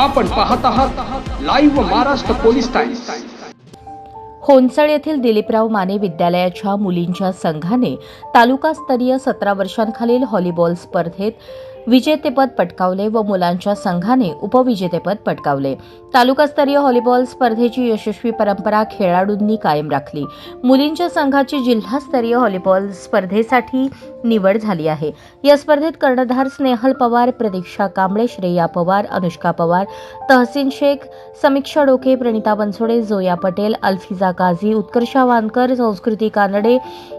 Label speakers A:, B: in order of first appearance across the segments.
A: आपण पाहत आहात live Maharashtra police Times
B: Honsal येथील दिलीपराव माने विद्यालयाच्या मुलींच्या संघाने तालुकास्तरीय सतरा वर्षांखालील हॉलीबॉल स्पर्धेत विजेतेपद पटकावले व मुलांच्या संघाने उपविजेतेपद पटकावले. तालुकास्तरीय व्हॉलीबॉल स्पर्धेची यशस्वी परंपरा खेळाडूंनी कायम राखली. मुलींच्या संघाची जिल्हास्तरीय व्हॉलीबॉल स्पर्धेसाठी निवड झाली आहे. या स्पर्धेत कर्णधार स्नेहल पवार प्रतीक्षा कांबळे श्रेया पवार अनुष्का पवार तहसीन शेख समीक्षा डोके प्रणिता बनसोडे जोया पटेल अल्फिजा काझी उत्कर्षा वानकर संस्कृती कानडे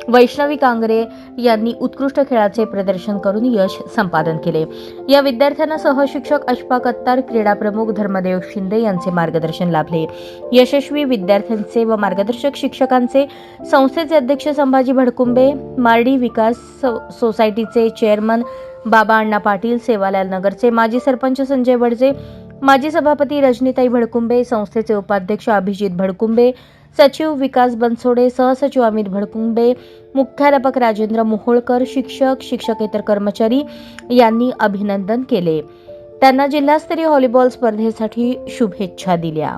B: वैष्णवी कांगरे यांनी उत्कृष्ट खेळाचे प्रदर्शन करून यश संपादन केले. या विद्यार्थ्यांना सहशिक्षक अशफाक अत्तार क्रीडा प्रमुख धर्मदेव शिंदे यांचे मार्गदर्शन लाभले. यशस्वी विद्यार्थ्यांचे व मार्गदर्शक शिक्षकांचे संस्थेचे अध्यक्ष संभाजी भडकुंबे मार्डी विकास सोसायटीचे चेअरमन बाबा अण्णा पाटील सेवालाल नगरचे माजी सरपंच संजय वडजे माजी सभापती रजनीताई भडकुंबे संस्थेचे उपाध्यक्ष अभिजित भडकुंबे सचिव विकास बनसोडे सहसचिव अमित भडकुंबे मुख्याध्यापक राजेंद्र मोहोळकर शिक्षक शिक्षकेतर कर्मचारी यांनी अभिनंदन केले. त्यांना जिल्हास्तरीय व्हॉलीबॉल स्पर्धेसाठी शुभेच्छा दिल्या.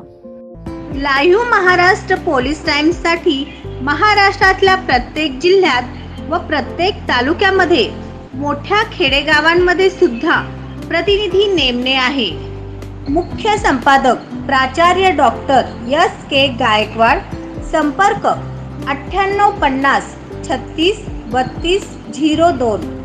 C: लाईव्ह महाराष्ट्र पोलीस टाइम्ससाठी महाराष्ट्रातल्या प्रत्येक जिल्ह्यात व प्रत्येक तालुक्यामध्ये मोठ्या खेडेगावांमध्ये सुद्धा प्रतिनिधी नेमणे आहे. मुख्य संपादक प्राचार्य डॉक्टर एस के गायकवाड संपर्क अठ्ठ्याण्णव पन्नास छत्तीस बत्तीस झिरो दोन.